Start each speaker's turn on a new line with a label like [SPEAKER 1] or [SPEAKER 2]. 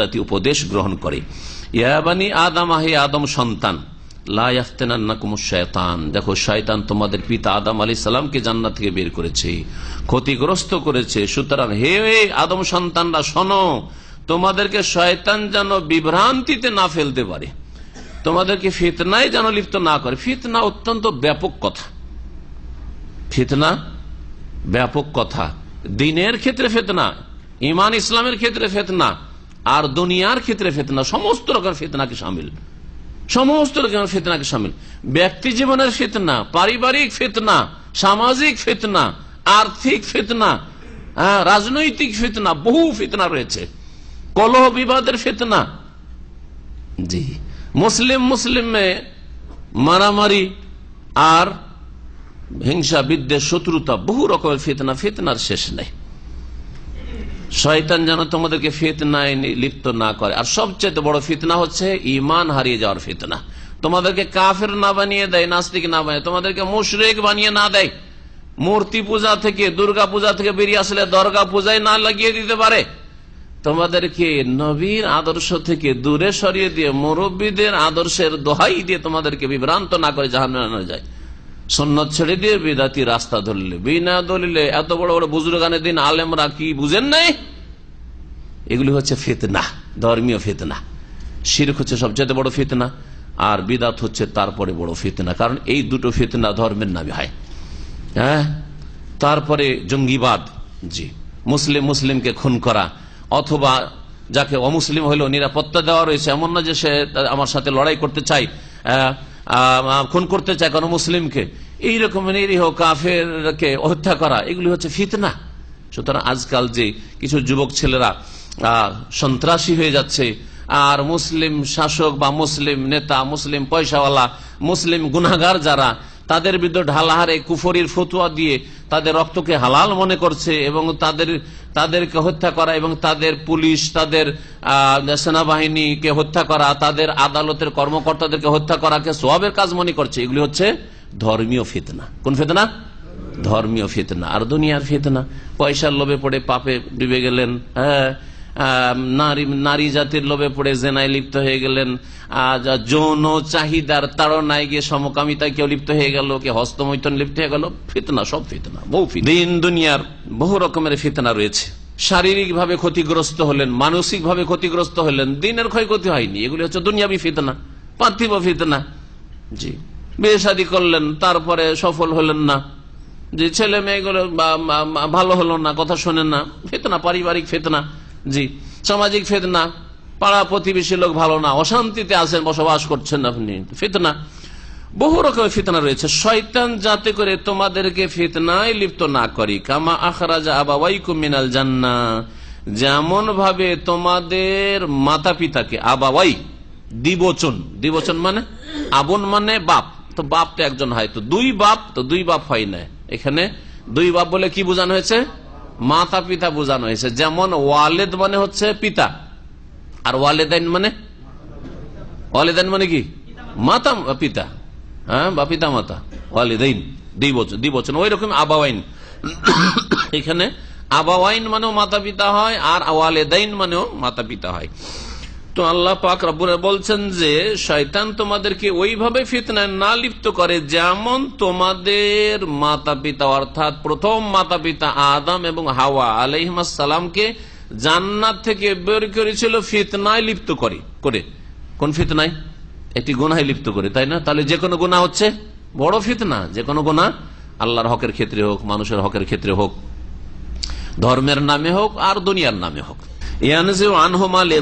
[SPEAKER 1] জাতি উপদেশ গ্রহণ করে। ইয়াবানি আদম আহে আদম সন্তান দেখো, শয়তান তোমাদের পিতা আদম আলী সালামকে জান্নাত থেকে বের করেছে, ক্ষতিগ্রস্ত করেছে। সুতরাং হে আদম সন্তানরা, শোনো, তোমাদেরকে শয়তান যেন বিভ্রান্তিতে না ফেলতে পারে, তোমাদেরকে ফিতনায় যেন লিপ্ত না করে। ফিতনা অত্যন্ত ব্যাপক কথা। ফিতনা ব্যাপক কথা। দিনের ক্ষেত্রে ফেতনা ইমান ইসলামের ক্ষেত্রে ফেতনা আর দুনিয়ার ক্ষেত্রে ফেতনা সমস্ত রকম ফেতনাকে সামিল। সমস্ত রকম ফেতনাকে সামিল। ব্যক্তি জীবনের ফেতনা পারিবারিক ফেতনা সামাজিক ফেতনা আর্থিক ফেতনা হ্যাঁ, রাজনৈতিক ফেতনা বহু ফেতনা রয়েছে। কলহ বিবাদের ফেতনা। জি মুসলিম মুসলিমে মারামারি আর হিংসা বিদ্বেষ শত্রুতা বহু রকমের ফেতনা ফেতনার শেষ নেই। শয়তান যেন তোমাদেরকে ফিতনায় লিপ্ত না করে। আর সবচেয়ে বড় ফিতনা হচ্ছে ইমান হারিয়ে যাওয়ার ফিতনা। তোমাদেরকে কাফের না বানিয়ে দেয়, নাস্তিক না বানিয়ে, তোমাদেরকে মুশরেক বানিয়ে না দেয়। মূর্তি পূজা থেকে, দুর্গা পূজা থেকে বেরিয়ে আসলে দর্গা পূজায় না লাগিয়ে দিতে পারে। তোমাদেরকে নবীর আদর্শ থেকে দূরে সরিয়ে দিয়ে মুরব্বীদের আদর্শের দোহাই দিয়ে তোমাদেরকে বিভ্রান্ত না করে জাহান যায়। সন্ন্যত ছেড়ে দিয়ে বেদাতি রাস্তা ধরলে। বিনা দলিলে এত বড় বড় বুজুর্গানের দিন আলেমরা কি বুঝেন নাই? এগুলি হচ্ছে ফেতনা, ধর্মীয় ফেতনা। শিরক হচ্ছে সবচেয়ে বড় ফেতনা, আর বিদাত হচ্ছে তারপরে বড় ফেতনা। কারণ এই দুটো ফেতনা ধর্মের নামে হয়। হ্যাঁ? তারপরে জঙ্গিবাদ, জি। মুসলিম মুসলিমকে খুন করা, অথবা যাকে অমুসলিম হইলেও নিরাপত্তা দেওয়া রয়েছে, এমন না যে সে আমার সাথে লড়াই করতে চাই খুন করতে চায় কোনো মুসলিমকে। এইরকম নিরীহ কাফেরকে হত্যা করা, এগুলি হচ্ছে ফিতনা। সুতরাং আজকাল যে কিছু যুবক ছেলেরা সন্ত্রাসী হয়ে যাচ্ছে, আর মুসলিম শাসক বা মুসলিম নেতা, মুসলিম পয়সাওয়ালা, মুসলিম গুনাগার যারা তাদের বিরুদ্ধে ঢালাহারে কুফরির ফতুয়া দিয়ে তাদের রক্তকে হালাল মনে করছে এবং তাদের, তাদেরকে হত্যা করা এবং তাদের পুলিশ, তাদের সেনাবাহিনীকে হত্যা করা, তাদের আদালতের কর্মকর্তাদেরকে হত্যা করাকে সোয়াবের কাজ মনে করছে। এগুলি হচ্ছে ধর্মীয় ফিতনা। কোন ফেতনা? ধর্মীয় ফিতনা। আর দুনিয়ার ফিতনা। পয়সার লোভে পড়ে পাপে ডুবে গেলেন হ্যাঁ নারী জাতির লোভে পড়ে জেনায় লিপ্ত হয়ে গেলেন। যৌন চাহিদার তাড়নায় গিয়ে সমকামিতায় কেউ লিপ্ত হয়ে গেল, কে হস্তমৈথন লিপ্ত হয়ে গেল। ফিতনা, সব ফিতনা, বহু। দিন দুনিয়ার বহু রকমের ফিতনা রয়েছে। শারীরিক ভাবে ক্ষতিগ্রস্ত হলেন মানসিক ভাবে ক্ষতিগ্রস্ত হলেন, দিনের ক্ষয়ক্ষতি হয়নি। এগুলি হচ্ছে দুনিয়াবি ফিতনা, পার্থিব ফিতনা। জি, বিয়ে শাদী করলেন, তারপরে সফল হলেন না। যে ছেলে মেয়েগুলো ভালো হলো না, কথা শোনেন না, ফেতনা, পারিবারিক ফেতনা। জি, সামাজিক ফেতনা, পাড়া প্রতিবেশী লোক ভালো না, অশান্তিতে আছেন, বসবাস করছেন আপনি, ফেতনা। বহু রকমের ফিতনা রয়েছে। শয়তান যাতে করে তোমাদেরকে ফিতনায় লিপ্ত না করি। কামা আখরাজা আবাবাইকুম মিনাল জান্না। যেমন ভাবে তোমাদের মাতা পিতাকে আবাবাই দ্বিবচন দিবচন মানে আবন মানে বাপ। তো বাপ তো একজন হয়, তো দুই বাপ, তো দুই বাপ হয় না। এখানে দুই বাপ বলে কি বোঝানো হয়েছে? মাতা পিতা বোঝানো হয়েছে। যেমন ওয়ালেদ মানে হচ্ছে পিতা। আর ওয়ালেদাইন মানে? ওয়ালেদাইন মানে কি? মাতা, পিতা। হ্যাঁ বা পিতা মাতা ওয়ালেদাইন, দুই বছর দুই বছর ওই রকম আবাওয়াইন। এখানে আবাওয়াইন মানেও মাতা পিতা হয়, আর ওয়ালেদাইন মানেও মাতা পিতা হয়। তো আল্লাহ পাক রব্বুর বলছেন যে, শয়তান তোমাদেরকে ওইভাবে ফিতনায় না লিপ্ত করে যেমন তোমাদের মাতা পিতা অর্থাৎ প্রথম মাতা পিতা আদম এবং হাওয়া আলহিমাসালামকে জান্নাত থেকে বের করেছিল ফিতনায় লিপ্ত করে করে। কোন ফিতনায়? একটি গুনায় লিপ্ত করে, তাই না? তাহলে যে কোনো গুণা হচ্ছে, বড় ফিতনা, যে কোনো গুণা আল্লাহর হকের ক্ষেত্রে হোক, মানুষের হকের ক্ষেত্রে হোক, ধর্মের নামে হোক আর দুনিয়ার নামে হোক। ইয়ানজে আনহোমালে